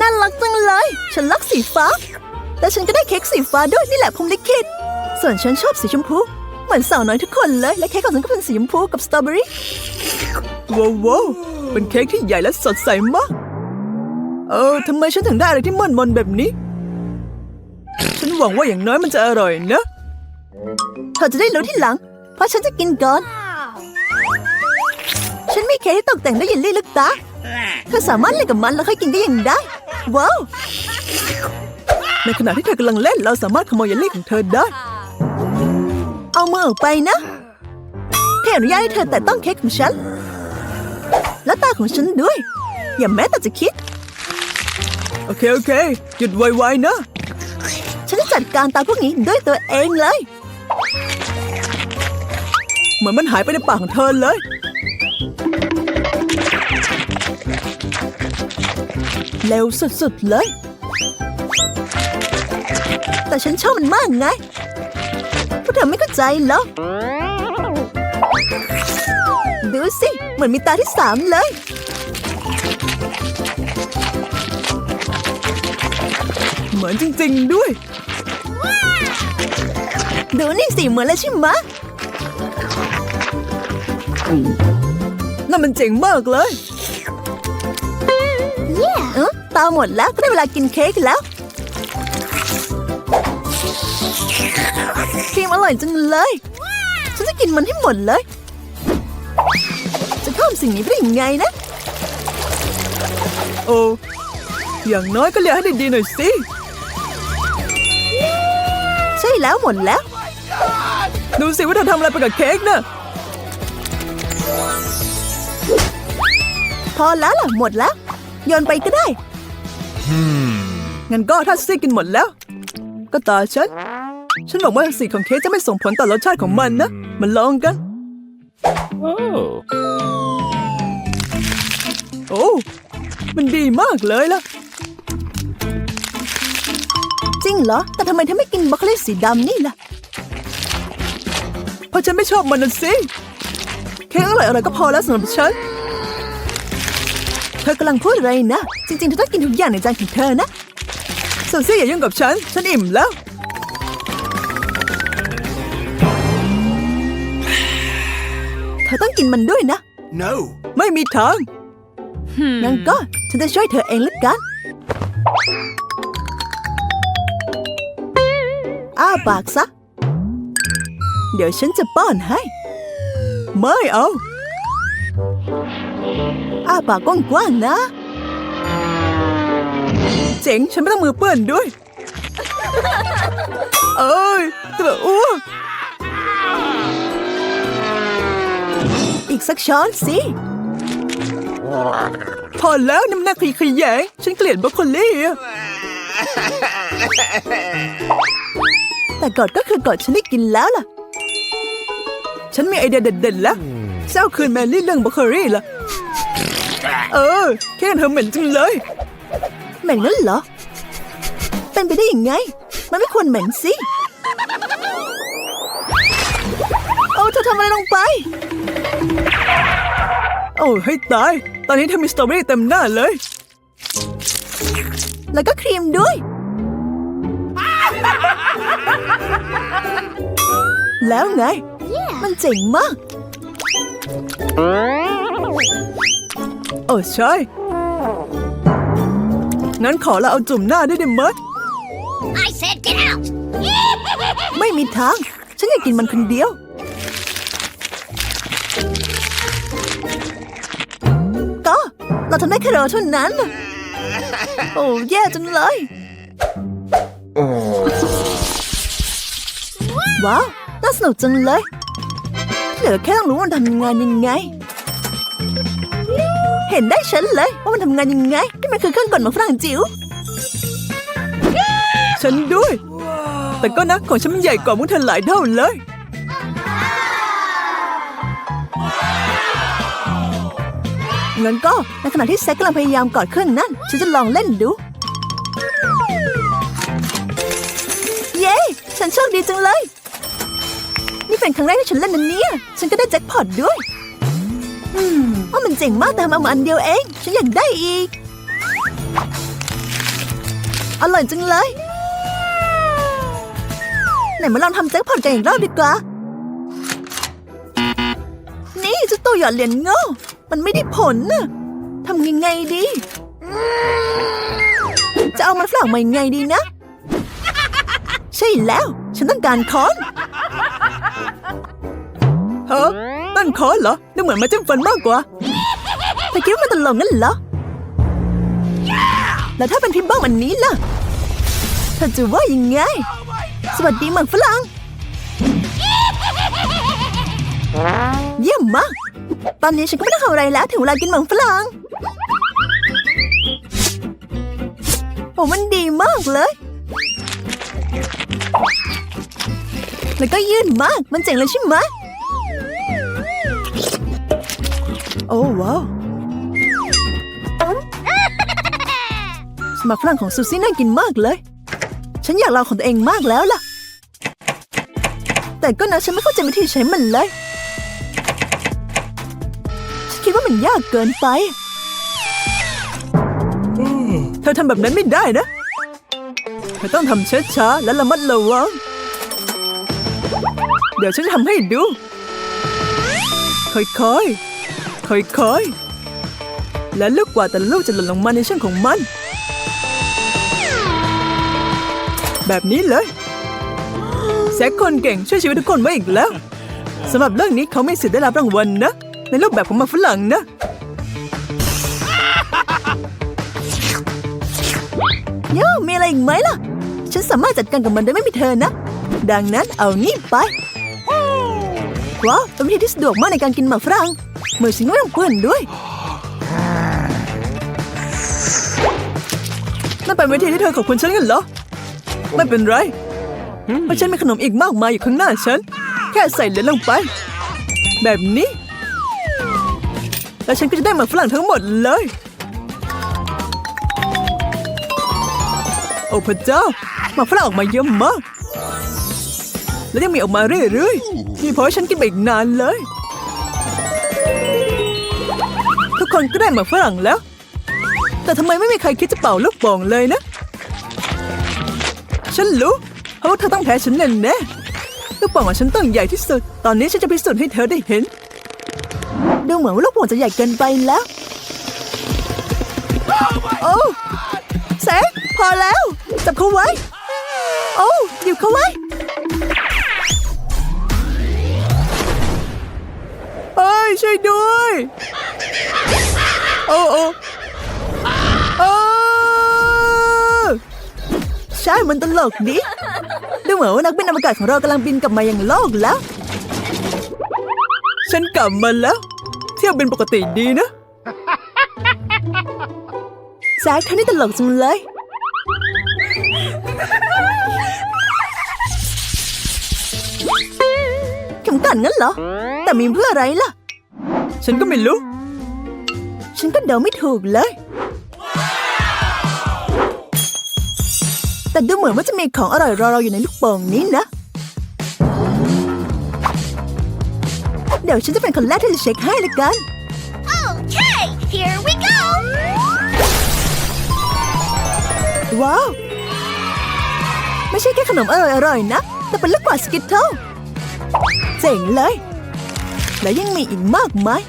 น่ารักจังเลย ฉันรักสีฟ้า แต่ฉันก็ได้เค้กสีฟ้าด้วยนี่แหละพรหมลิขิตส่วนฉันชอบสีชมพู เหมือนสาวน้อยทุกคนเลย และเค้กของฉันก็เป็นสีชมพูกับสตรอเบอรี่ว้าวว้าวเป็นเค้กที่ใหญ่และสดใสมาก เออทำไมฉันถึงได้อะไรที่มันมนๆแบบนี้ ฉันหวังว่าอย่างน้อยมันจะอร่อยนะ เธอจะได้รู้ที่หลัง เพราะฉันจะกินก่อน ฉันมีเค้กที่ตกแต่งด้วยเยลลี่ลูกตาเธอสามารถเล่นกับมันแล้วค่อยกินก็ยังได้ ว้าว ในขณะที่เธอกำลังเล่น เราสามารถขโมยเยลลี่ของเธอได้ เอามือออกไปนะแค่อนุญาตให้เธอแต่ต้องเค้กของฉัน และตาของฉันด้วย อย่าแม้แต่จะคิด โอเค โอเคหยุดไวๆนะ ฉันจะจัดการตาพวกนี้ด้วยตัวเองเลย เหมือนมันหายไปในปากของเธอเลย เร็วสุดๆเลย แต่ฉันชอบมันมากไงพวกเธอไม่เข้าใจเหรอ ดูสิ เหมือนมีตาที่สามเลย เหมือนจริงๆด้วย ดูนี่สิ เหมือนเลยใช่ไหมนั่นมันเจ๋งมากเลย เออตาหมดแล้วได้เวลากินเค้กแล้วครีมอร่อยจังเลย ฉันจะกินมันให้หมดเลย จะเพิ่มสิ่งนี้ไปได้ยังไงนะ โอ้อย่างน้อยก็เลี้ยงให้ดีๆหน่อยสิ ใช่แล้วหมดแล้ว ดูสิว่าเธอทำอะไรไปกับเค้กน่ะพอแล้วล่ะหมดแล้ว โยนไปก็ได้ งั้นก็ถ้าซี่กินหมดแล้ว ก็ตาฉัน ฉันหวังว่าสีของเค้กจะไม่ส่งผลต่อรสชาติของมันนะมันลองกัน Oh. โอ้ มันดีมากเลยล่ะ จริงเหรอ แต่ทำไมเธอไม่กินบรอกโคลีสีดำนี่ล่ะ เพราะฉันไม่ชอบมันนะสิ เค้กอร่อยอะไรก็พอแล้วสำหรับฉันเธอกำลังพูดอะไรนะ จริงๆเธอต้องกินทุกอย่างในจานของเธอนะส่วนซี่อย่ายุ่งกับฉัน ฉันอิ่มแล้ว เธอต้องกินมันด้วยนะ No. ไม่มีทางงั้นก็ฉันจะช่วยเธอเองละกัน อ้าปากซะ เดี๋ยวฉันจะป้อนให้ ไม่เอา อ้าปากกว้างๆนะ เจ๋ง ฉันไม่ต้องมือเปื้อนด้วย เอ้ยตัวอ้วกอีกสักช้อนสิ พอแล้วน้ำหนักขยขยง ฉันเกลียดบรอกโคลี่แต่กอดก็คือกอดฉันได้กินแล้วล่ะ ฉันมีไอเดียเด็ดๆแล้ว เจ้าคืนแมรี่เรื่องบรอกโคลี่ล่ะเออ แค่เธอเหม็นจังเลย เหม็นนั่นเหรอ เป็นไปได้ยังไง มันไม่ควรเหม็นสิ โอ้เธอทำอะไรลงไป โอ้ให้ตาย ตอนนี้เธอมีสตรอเบอรี่เต็มหน้าเลย แล้วก็ครีมด้วย แล้วไง มันเจ๋งมาก โอ้ใช่ งั้นขอเราเอาจุ่มหน้าได้ไหม I said get out! ไม่มีทาง ฉันอยากกินมันคนเดียว ก็เราทำได้แค่เราเท่านั้นน่ะโอ้แย่จังเลย ว้าว น่าสนุกจังเลย เหลือแค่ต้องรู้ว่ามันทำงานยังไง เห็นได้ฉันเลยว่ามันทำงานยังไงที่มันคือเครื่องกดหมาฝรั่งจิ๋วฉันด้วย แต่ก็นะของฉันมันใหญ่กว่ามุกเธอหลายเท่าเลยงั้นก็ในขณะที่แซกกำลังพยายามกอดเครื่องนั้นฉันจะลองเล่นดู เย้ ฉันโชคดีจังเลย นี่เป็นครั้งแรกที่ฉันเล่นนันเนี่ย ฉันก็ได้แจ็คพอตด้วยอืมว่ามันเจ๋งมากแต่มามาอันเดียวเอง ฉันอยากได้อีก อร่อยจังเลย ไหนมาลองทำแจ็คพอตกันอีกรอบดีกว่า นี่เจ้าตัวหยอดเหรียญโง่มันไม่ได้ผลน่ะทำยังไงดี จะเอามันฝรั่งมายังไงดีนะ ใช่แล้ว ฉันต้องการค้อนฮ้นั่นค้อนเหรอดูเหมือนมาจิ้มฟันมากกว่าเธอคิดว่ามันตลกงั้นเหรอ แล้วถ้าเป็นพิมพ์บ้องอันนี้ล่ะเธอจะว่ายังไง สวัสดีหมักฝรั่งเยี่ยมมาก ตอนนี้ฉันก็ไม่ต้องทำอะไรแล้วถึงเวลากินหมังฝรั่งโอ้มันดีมากเลย แล้วก็ยืดมาก มันเจ๋งเลยใช่ไหมโอ้ว้าวสมัครฝรั่งของซูซี่น่ากินมากเลย ฉันอยากลองของตัวเองมากแล้วล่ะ แต่ก็นะฉันไม่เข้าใจวิธีใช้มันเลย ฉันคิดว่ามันยากเกินไป เธอทำแบบนั้นไม่ได้นะ เธอต้องทำช้าๆและระมัดระวัง เดี๋ยวฉันทำให้ดู ค่อยๆ ค่อยๆ และลูกกว่าแต่ลูกจะหล่นลงมาในช่องของมัน แบบนี้เลยแซคคนเก่งช่วยชีวิตทุกคนไว้อีกแล้วสำหรับเรื่องนี้เขาไม่สิทธิ์ได้รับรางวัลนะ ในรูปแบบของมาฝรั่งนะโย่มีอะไรอีกไหมล่ะ ฉันสามารถจัดการกับมันโดยไม่มีเธอนะ ดังนั้นเอานี่ไป ว้าวเป็นวิธีที่สะดวกมากในการกินหมากฝรั่งมือฉันก็ไม่ต้องเปื้อนด้วยนั่นเป็นวิธีที่เธอขอบคุณฉันกันเหรอ ไม่เป็นไรเพราะฉันมีขนมอีกมากมายอยู่ข้างหน้าฉัน แค่ใส่เหรียญลงไป แบบนี้ แล้วฉันก็จะได้หมากฝรั่งทั้งหมดเลย โอ้พระเจ้าหมากฝรั่งออกมาเยอะมาก แล้วยังมีออกมาเรื่อยๆนี่เพราะให้ฉันกินไปอีกนานเลย ทุกคนก็ได้มาฝรั่งแล้ว แต่ทำไมไม่มีใครคิดจะเป่าลูกโป่งเลยนะ ฉันรู้เพราะว่าเธอต้องแพ้ฉันแน่แน่ลูกโป่งของฉันต้องใหญ่ที่สุด ตอนนี้ฉันจะพิสูจน์ให้เธอได้เห็น ดูเหมือนว่าลูกโป่งจะใหญ่เกินไปแล้ว โอ้แสงพอแล้ว จับเขาไว้ โอ้หยิบเขาไว้ ช่วยด้วยโอ้โอ้โอ้ใช่มันตลกดิดูเหมือนว่านักบินอวกาศของเรากำลังบินกลับมายังโลกแล้ว ฉันกลับมาแล้ว เที่ยวบินปกติดีนะแซคท่านี่ตลกจังเลย เข็มกัดงั้นเหรอ แต่มีเพื่ออะไรล่ะ ฉันก็ไม่รู้ ฉันก็เดาไม่ถูกเลย แต่ดูเหมือนว่าจะมีของอร่อยรอเราอยู่ในลูกโป่งนี้นะ เดี๋ยวฉันจะเป็นคนแรกที่จะเช็คให้ละกัน Okay, here we go. ว้าว ไม่ใช่แค่ขนมอร่อยๆนะ แต่เป็นลูกกวาดสกิทเทิลเจ๋งเลย และยังมีอีกมากมาย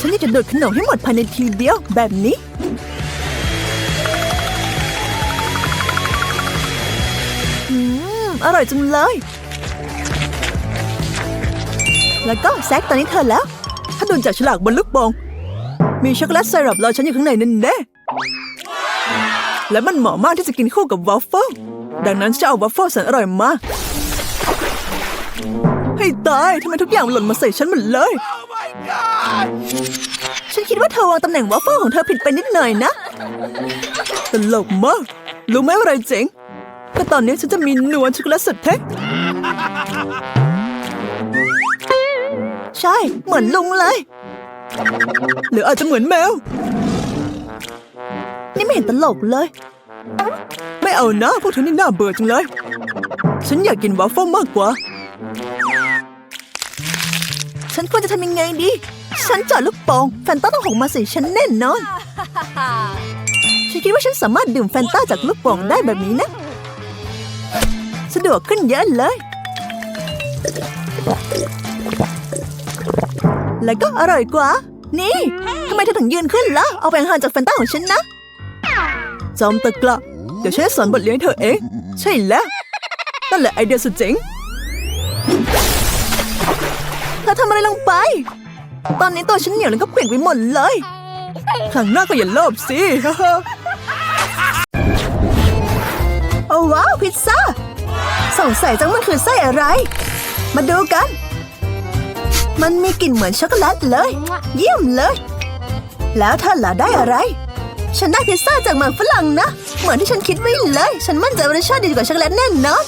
ฉันจะดูดขนมให้หมดภายในทีเดียวแบบนี้อืมอร่อยจังเลย แล้วก็แซกตอนนี้เธอแล้ว ถ้าดูจากฉลากบนลูกโป่งมีช็อกโกแลตไซรัปรอฉันอยู่ข้างในนั่นแน่และมันเหมาะมากที่จะกินคู่กับวอฟเฟิลดังนั้นฉันจะเอาวอฟเฟิลแสนอร่อยมา ให้ตายทำไมทุกอย่างหล่นมาใส่ฉันหมดเลย ฉันคิดว่าเธอวางตำแหน่งวอฟเฟิลของเธอผิดไปนิดหน่อยนะ ตลกมาก รู้ไหมว่าอะไรเจ๋งก็ตอนนี้ฉันจะมีนวลช็อกโกแลตสุดเท่ใช่ เหมือนลุงเลย หรืออาจจะเหมือนแมว นี่ไม่เห็นตลกเลย ไม่เอานะพวกเธอนี่น่าเบื่อจังเลย ฉันอยากกินวาฟเฟิลมากกว่า ฉันควรจะทำยังไงดี ฉันเจอดลูกโป่งแฟนต้าต้องหกมาใส่ฉันแน่นอน ฉันคิดคิดว่าฉันสามารถดื่มแฟนต้าจากลูกโป่งได้แบบนี้นะ สะดวกขึ้นเยอะเลย แล้วก็อร่อยกว่า นี่ทำไมเธอถึงยืนขึ้นล่ะ เอาไปห่างจากแฟนต้าของฉันนะ จอมตะกละเดี๋ยวฉันจะสอนบทเรียนให้เธอเอง ใช่แล้ว นั่นแหละไอเดียสุดเจ๋งำอะไรลงไป ตอนนี้ตัวฉันเหนียวแล้วก็เปลี่ยนไปหมดเลย ครั้งหน้าก็อย่าโลภสิ โอ้ว้าวพิซซ่า สงสัยจังมันคือไส้อะไร มาดูกัน มันมีกลิ่นเหมือนช็อกโกแลตเลย เยี่ยมเลย แล้วท่านล่ะได้อะไร ฉันได้พิซซ่าจากหมักฝรั่งนะ เหมือนที่ฉันคิดไว้เลย ฉันมั่นใจว่ารสชาติดีกว่าช็อกโกแลตแน่นอน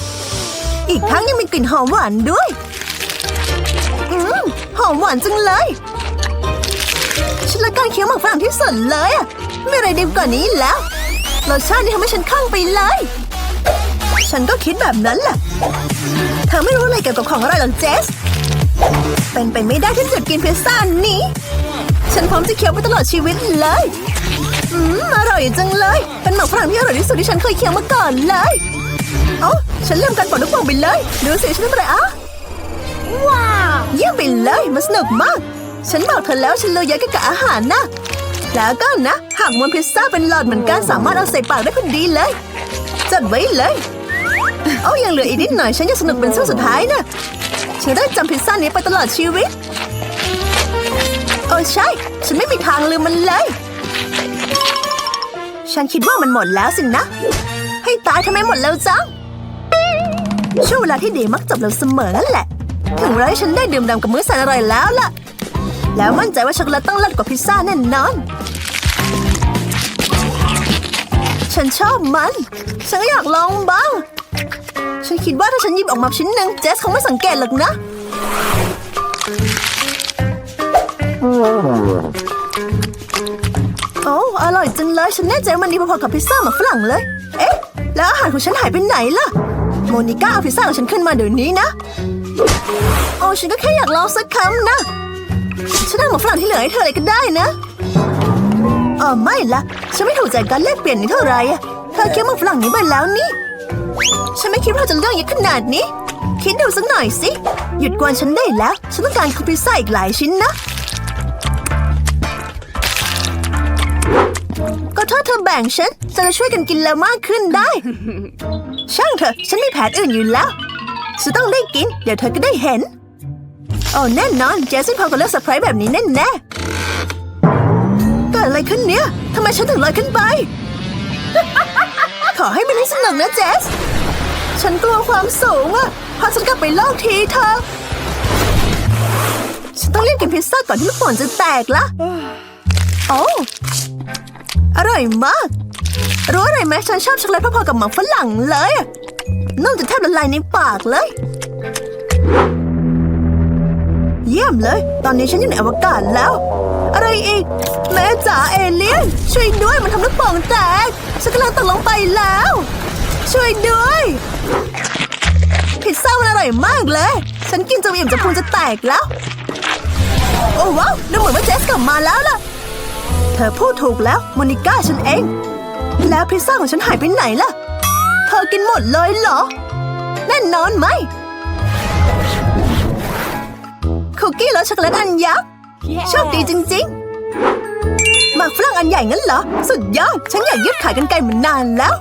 อีกทั้งยังมีกลิ่นหอมหวานด้วย หอมหวานจังเลย ฉันละการเคี้ยวหมักฝรั่งที่สุดเลยอะไม่อะไรดีกว่านี้แล้วรสชาตินี่ทำให้ฉันคลั่งไปเลย ฉันก็คิดแบบนั้นแหละเธอไม่รู้อะไรเกี่ยวกับของอร่อยหรอกเจส เป็นไปไม่ได้ที่จะกินพิซซ่านี้ ฉันพร้อมจะเคี้ยวไปตลอดชีวิตเลย อืมอร่อยจังเลย เป็นหมักฝรั่งที่อร่อยที่สุดที่ฉันเคยเคี้ยวมาก่อนเลย เอ้าฉันลืมการปอดลูกโป่งไปเลย ดูสิฉันทำอะไรอะ Wow. เยี่ยมไปเลยมันสนุกมาก ฉันบอกเธอแล้วฉันรู้เยอะเกี่ยวกับอาหารนะ แล้วก็นะหากมวนพิซซ่าเป็นหลอดเหมือนกันสามารถเอาใส่ปากได้พอดีเลยจัดไว้เลยเอายังเหลืออีกนิดหน่อยฉันยังสนุกเป็นช่วงสุดท้ายนะฉันได้จำพิซซ่านี้ไปตลอดชีวิตโอ้ใช่ ฉันไม่มีทางลืมมันเลย ฉันคิดว่ามันหมดแล้วสินะ ให้ตายทำไมหมดแล้วจังช่วงเวลาที่ดีมักจบเร็วเสมอนั่นแหละ ถึงเวลาที่ฉันได้ดื่มด่ำกับมื้อแสนอร่อยแล้วล่ะ แล้วมั่นใจว่าช็อกโกแลตต้องเลิศกว่าพิซซ่าแน่นอน ฉันชอบมัน ฉันก็อยากลองบ้าง ฉันคิดว่าถ้าฉันหยิบออกมาชิ้นหนึ่งเจสคงไม่สังเกตหรอกนะ โอ้อร่อยจังเลย ฉันแน่ใจว่ามันดีพอๆกับพิซซ่าหมักฝรั่งเลย เอ๊ะ แล้วอาหารของฉันหายไปไหนล่ะ โมนิก้าเอาพิซซ่าของฉันขึ้นมาเดี๋ยวนี้นะ โอ้ฉันก็แค่อยากลองสักคำนะ ฉันเอาหมูฝรั่งที่เหลือให้เธอเลยก็ได้นะเออไม่ละฉันไม่ถูกใจการแลกเปลี่ยนนี้เท่าไหร่อะเธอเคี้ยวหมูฝรั่งนี้ไปแล้วนี่ ฉันไม่คิดว่าจะเลือกเยอะขนาดนี้ คิดดูสักหน่อยสิ หยุดกวนฉันได้แล้ว ฉันต้องการคุกพิซซ่าอีกหลายชิ้นนะก็ถ้าเธอแบ่งฉันจะช่วยกันกินแล้วมากขึ้นได้ ช่างเถอะ ฉันมีแผนอื่นอยู่แล้ว ฉันต้องได้กิน เดี๋ยวเธอก็ได้เห็น โอ้แน่นอน เจสซี่พอกับเลือกเซอร์ไพรส์แบบนี้แน่แน่เกิดอะไรขึ้นเนี่ยทำไมฉันถึงลอยขึ้นไป ขอให้มันให้สนุกนะเจส ฉันกลัวความสูงอะพาฉันกลับไปโลกทีเธอ ฉันต้องรีบกินพิซซ่าก่อนที่ลูกโป่งจะแตกละโอ้อร่อยมาก รู้อะไรไหมฉันชอบช็อกโกแลตพอๆกับหมักฝรั่งเลย นุ่มจนแทบละลายในปากเลย เยี่ยมเลย ตอนนี้ฉันอยู่ในอวกาศแล้ว อะไรอีก แม่จ๋าเอเลี่ยน ช่วยด้วยมันทำลูกโป่งแตก ฉันกำลังตกลงไปแล้ว ช่วยด้วย พิซซ่ามันอร่อยมากเลย ฉันกินจนอิ่มจะพุงจะแตกแล้ว โอ้ว้าวดูเหมือนว่าเจสกลับมาแล้วล่ะ เธอพูดถูกแล้ว โมนิก้าฉันเอง แล้วพิซซ่าของฉันหายไปไหนล่ะ อกินหมดเลยเหรอ แน่นอนไหม คุกกี้รสช็อกโกแลตอันยักษ์ โชคดีจริงๆ หมากฝรั่งอันใหญ่งั้นเหรอ สุดยอด ฉันอยากยืดขายกันไกลมานานแล้ว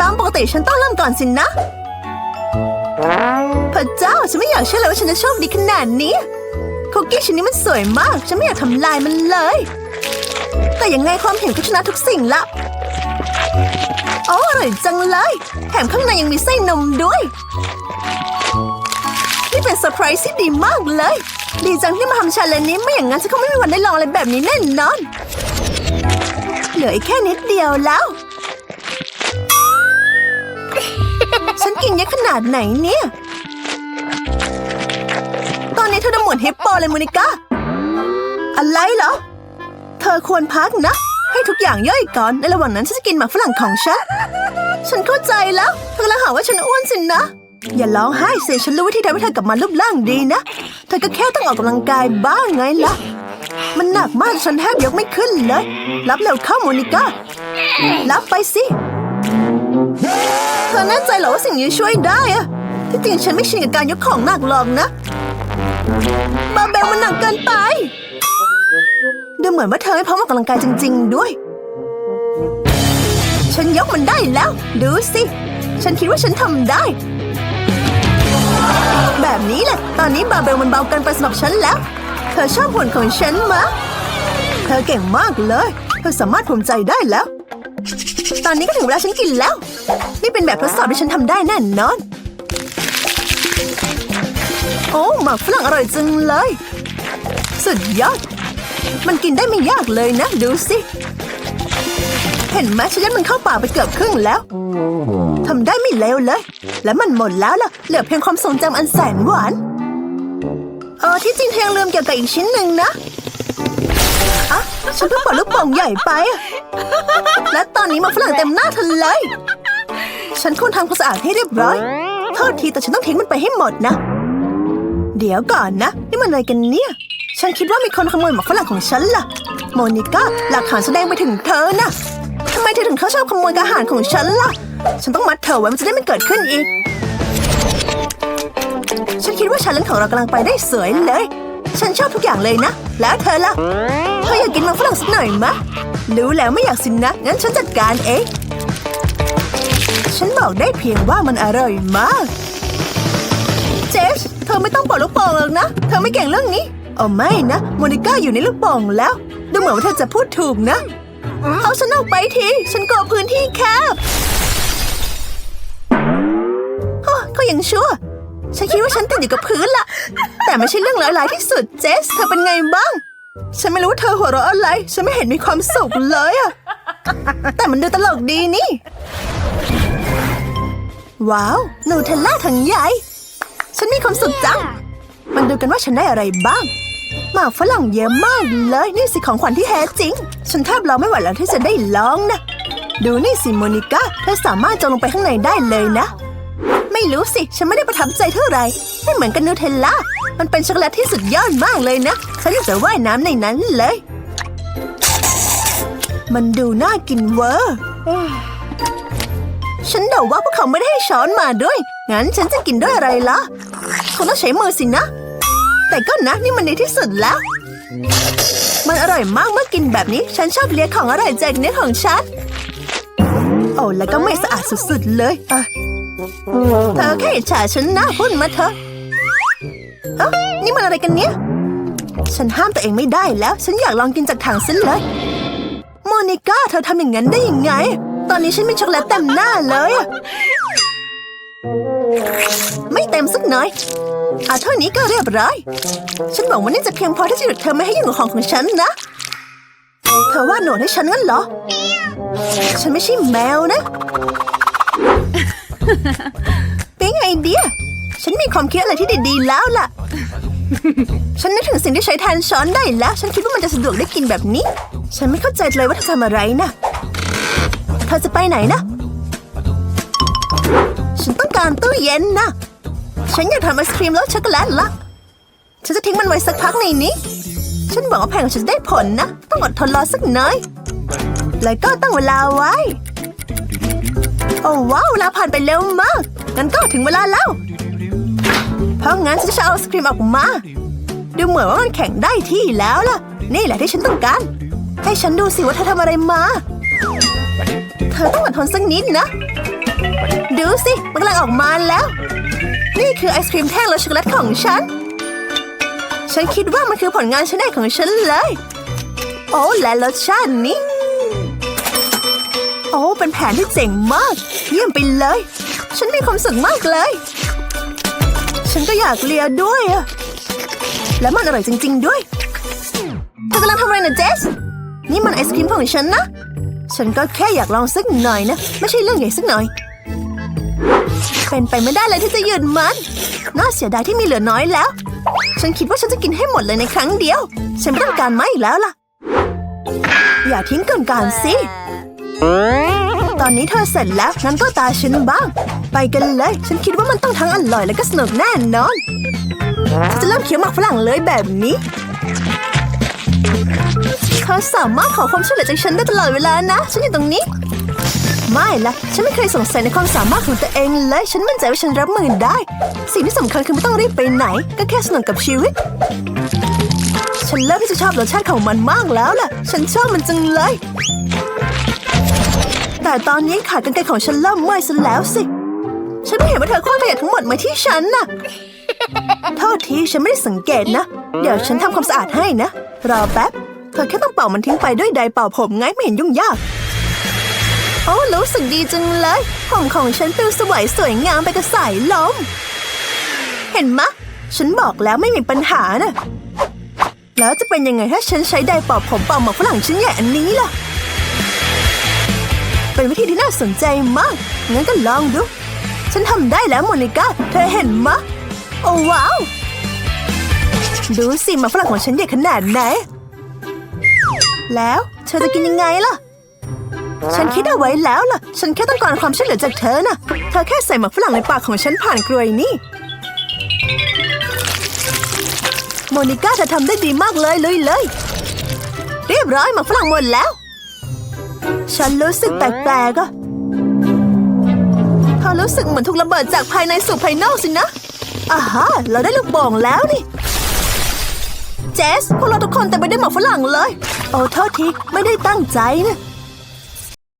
ตามปกติฉันต้องเริ่มก่อนสินะ พระเจ้า ฉันไม่อยากเชื่อเลยว่าฉันจะโชคดีขนาดนี้ คุกกี้ชิ้นนี้มันสวยมาก ฉันไม่อยากทำลายมันเลย แต่ยังไงความเห็นก็ชนะทุกสิ่งละโอ้อร่อยจังเลย แถมข้างในยังมีไส้นมด้วย นี่เป็นเซอร์ไพรส์ที่ดีมากเลย ดีจังที่มาทำชาเลนจ์นี้ไม่อย่างนั้นฉันคงไม่มีวันได้ลองอะไรแบบนี้แน่นอน เหลืออีกแค่นิดเดียวแล้ว ฉันกินเยอะขนาดไหนเนี่ย ตอนนี้เธอดำเหมือนฮิปโปเลยโมนิก้าอะไรเหรอ เธอควรพักนะ ให้ทุกอย่างย่อยก่อนในระหว่างนั้นฉันจะกินหมากฝรั่งของฉัน ฉันเข้าใจแล้วเธอกำลังหาว่าฉันอ้วนสินะ อย่าร้องไห้สิฉันรู้วิธีทำให้เธอกลับมารูปร่างดีนะ เธอก็แค่ต้องออกกำลังกายบ้างไงล่ะ มันหนักมากฉันแทบยกไม่ขึ้นเลย รับเร็วเข้าโมนิก้า รับไปสิ เธอแน่ใจเหรอว่าสิ่งนี้ช่วยได้อะที่จริงฉันไม่ชินกับการยกของหนักหรอกนะ บาเบลมันหนักเกินไป ดูเหมือนว่าเธอไม่พร้อมออกกำลังกายจริง ๆ ด้วย ฉันยกมันได้แล้ว ดูสิ ฉันคิดว่าฉันทำได้ แบบนี้แหละ ตอนนี้บาเบลมันเบาเกินไปสำหรับฉันแล้ว เธอชอบหุ่นของฉันมะ เธอเก่งมากเลย เธอสามารถภูมิใจได้แล้ว ตอนนี้ก็ถึงเวลาฉันกินแล้ว นี่เป็นแบบทดสอบที่ฉันทำได้แน่นอน โอ้หมากฝรั่งอร่อยจังเลย สุดยอด มันกินได้ไม่ยากเลยนะ ดูสิ เห็นไหมฉันยัดมันเข้าปากไปเกือบครึ่งแล้วทำได้ไม่เลวเลย และมันหมดแล้วล่ะ เหลือเพียงความทรงจำอันแสนหวาน เออที่จริงเธอยังลืมเกี่ยวกับอีกชิ้นหนึ่งนะอะฉันเพิ่งปล่อยลูกโป่งใหญ่ไป และตอนนี้มาฝรั่งเต็มหน้าเธอเลย ฉันควรทำความสะอาดให้เรียบร้อย โทษทีแต่ฉันต้องทิ้งมันไปให้หมดนะ เดี๋ยวก่อนนะ นี่มันอะไรกันเนี่ย ฉันคิดว่ามีคนขโมยหมากฝรั่งของฉันล่ะ โมนิก้าหลักฐานแสดงไปถึงเธอนะทำไมเธอถึงเขาชอบขโมยอาหารของฉันล่ะ ฉันต้องมัดเธอไว้มันจะได้ไม่เกิดขึ้นอีก ฉันคิดว่าชาเลนของเรากำลังไปได้สวยเลย ฉันชอบทุกอย่างเลยนะ แล้วเธอล่ะ เธออยากกินมันฝรั่งสักหน่อยมะ รู้แล้วไม่อยากสินนะ งั้นฉันจัดการเอง ฉันบอกได้เพียงว่ามันอร่อยมาก เจสเธอไม่ต้องปล่อยลูกโป่งหรอกนะ เธอไม่เก่งเรื่องนี้ อ๋อไม่นะโมนิก้าอยู่ในลูกโป่งแล้ว ดูเหมือนว่าเธอจะพูดถูกนะ เอาฉันออกไปที ฉันกลัวพื้นที่แคบฮะก็ยังชั่ว ฉันคิดว่าฉันติดอยู่กับพื้นละ แต่ไม่ใช่เรื่องร้ายๆที่สุดเจส เธอเป็นไงบ้าง ฉันไม่รู้ว่าเธอหัวเราะอะไร ฉันไม่เห็นมีความสุขเลยอะแต่มันดูตลกดีนี่ ว้าวนูเทลล่าถังใหญ่ ฉันมีความสุขจัง มันดูกันว่าฉันได้อะไรบ้าง หมากฝรั่งเยอะมากเลย นี่สิของขวัญที่แท้จริง ฉันแทบรอไม่ไหวแล้วที่จะได้ลองนะ ดูนี่สิโมนิก้าเธอสามารถจองลงไปข้างในได้เลยนะ ไม่รู้สิ ฉันไม่ได้ประทับใจเท่าไหร่ไม่เหมือนกับนูเทลล่า มันเป็นช็อกโกแลตที่สุดยอดมากเลยนะ ฉันอยากจะว่ายน้ำในนั้นเลย มันดูน่ากินเวอร์ฉันเดาว่าพวกเขาไม่ได้ให้ช้อนมาด้วย งั้นฉันจะกินด้วยอะไรล่ะคงต้องใช้มือสินะ แต่ก็นะนี่มันดีที่สุดแล้ว มันอร่อยมากเมื่อกินแบบนี้ ฉันชอบเลียของอร่อยจากเนื้อของฉัน โอ้แล้วก็ไม่สะอาดสุดๆเลยเธอแค่ฉาฉันหนะพูดมาเถอะเอ้านี่มันอะไรกันเนี่ยฉันห้ามตัวเองไม่ได้แล้ว ฉันอยากลองกินจากถังซินเลยโมนิก้าเธอทำอย่างนั้นได้ยังไง ตอนนี้ฉันมีช็อกโกแลตเต็มหน้าเลย ไม่เต็มสักหน่อย เอาเท่านี้ก็เรียบร้อย ฉันหวังว่านี่จะเพียงพอที่จะหยุดเธอไม่ให้ยุ่งกับของของฉันนะ เธอว่าหนวดให้ฉันงั้นเหรอ ฉันไม่ใช่แมวนะ เปิ๊งไอเดีย ฉันมีความคิดอะไรที่ดีๆแล้วล่ะ ฉันนึกถึงสิ่งที่ใช้แทนช้อนได้แล้ว ฉันคิดว่ามันจะสะดวกได้กินแบบนี้ ฉันไม่เข้าใจเลยว่าเธอทำอะไรนะ เธอจะไปไหนนะ ฉันต้องการตู้เย็นนะ ฉันอยากทำไอศครีมรสช็อกโกแลตละ ฉันจะทิ้งมันไว้สักพักในนี้ ฉันหวังว่าแผนของฉันได้ผลนะ ต้องอดทนรอสักหน่อย แล้วก็ตั้งเวลาไว้ โอ้ว้าวเวลาผ่านไปเร็วมาก งั้นก็ถึงเวลาแล้ว เพราะงั้นฉันจะเอาไอศครีมออกมา ดูเหมือนว่ามันแข็งได้ที่แล้วล่ะ นี่แหละที่ฉันต้องการ ให้ฉันดูสิว่าเธอทำอะไรมา เธอต้องอดทนสักนิดนะ ดูสิ มันกำลังออกมาแล้ว นี่คือไอศครีมแท่งรสช็อกโกแลตของฉัน ฉันคิดว่ามันคือผลงานชิ้นแรกของฉันเลย โอ้และรสชาตินี้โอ้เป็นแผนที่เจ๋งมาก เยี่ยมไปเลย ฉันมีความสุขมากเลย ฉันก็อยากเลียด้วยอะและมันอร่อยจริง ๆ ด้วยเธอกำลังทำอะไรนะเจส นี่มันไอศครีมของฉันนะ ฉันก็แค่อยากลองสักหน่อยนะ ไม่ใช่เรื่องใหญ่สักหน่อย เป็นไปไม่ได้เลยที่จะหยุดมัน น่าเสียดายที่มีเหลือน้อยแล้ว ฉันคิดว่าฉันจะกินให้หมดเลยในครั้งเดียว ฉันไม่ต้องการไม้อีกแล้วล่ะ อย่าทิ้งเกินการสิ ตอนนี้เธอเสร็จแล้วงั้นก็ตาฉันบ้าง ไปกันเลย ฉันคิดว่ามันต้องทั้งอร่อยและก็สนุกแน่นอนฉันจะเริ่มเคี้ยวหมากฝรั่งเลยแบบนี้เธอสามารถขอความช่วยเหลือจากฉันได้ตลอดเวลานะ ฉันอยู่ตรงนี้ ไม่ละฉันไม่เคยสงสัยในความสามารถของตัวเองเลย ฉันมั่นใจว่าฉันรับมือได้ สิ่งที่สำคัญคือไม่ต้องรีบไปไหน ก็แค่สนุกกับชีวิต ฉันเริ่มที่จะชอบรสชาติของมันมากแล้วล่ะ ฉันชอบมันจังเลย แต่ตอนนี้ขากรรไกรของฉันเริ่มไหม้ซะแล้วสิ ฉันไม่เห็นว่าเธอคว้างขยะทั้งหมดมาที่ฉันน่ะโทษทีฉันไม่ได้สังเกตนะ เดี๋ยวฉันทำความสะอาดให้นะ รอแป๊บ เธอแค่ต้องเป่ามันทิ้งไปด้วยไดร์เป่าผมไงไม่เห็นยุ่งยาก อ้รู้สึกดีจังเลย ผมของฉันปลิวสวยสวยงามไปกับสายลม เห็นมะ ฉันบอกแล้วไม่มีปัญหานะแล้วจะเป็นยังไงถ้าฉันใช้ไดร์เป่าผมเป่าหมอกฝรั่งชิ้นใหญ่อันนี้ล่ะ เป็นวิธีที่น่าสนใจมาก งั้นก็ลองดู ฉันทำได้แล้วโมนิก้า เธอเห็นมะ โอ้ว้าว ดูสิหมาฝรั่งของฉันใหญ่ขนาดไหน แล้วเธอจะกินยังไงล่ะ ฉันคิดเอาไว้แล้วล่ะ ฉันแค่ต้องการความช่วยเหลือจากเธอน่ะ เธอแค่ใส่หมากฝรั่งในปากของฉันผ่านกรวยนี่ โมนิก้าเธอทำได้ดีมากเลยเลยเลย เรียบร้อยหมากฝรั่งหมดแล้ว ฉันรู้สึกแปลกๆอะเธอรู้สึกเหมือนถูกระเบิดจากภายในสู่ภายนอกสินะอ่าฮะเราได้ลูกโป่งแล้วนี่เจสพวกเราทุกคนเต็มไปด้วยหมากฝรั่งเลย โอ้โทษที ไม่ได้ตั้งใจนะ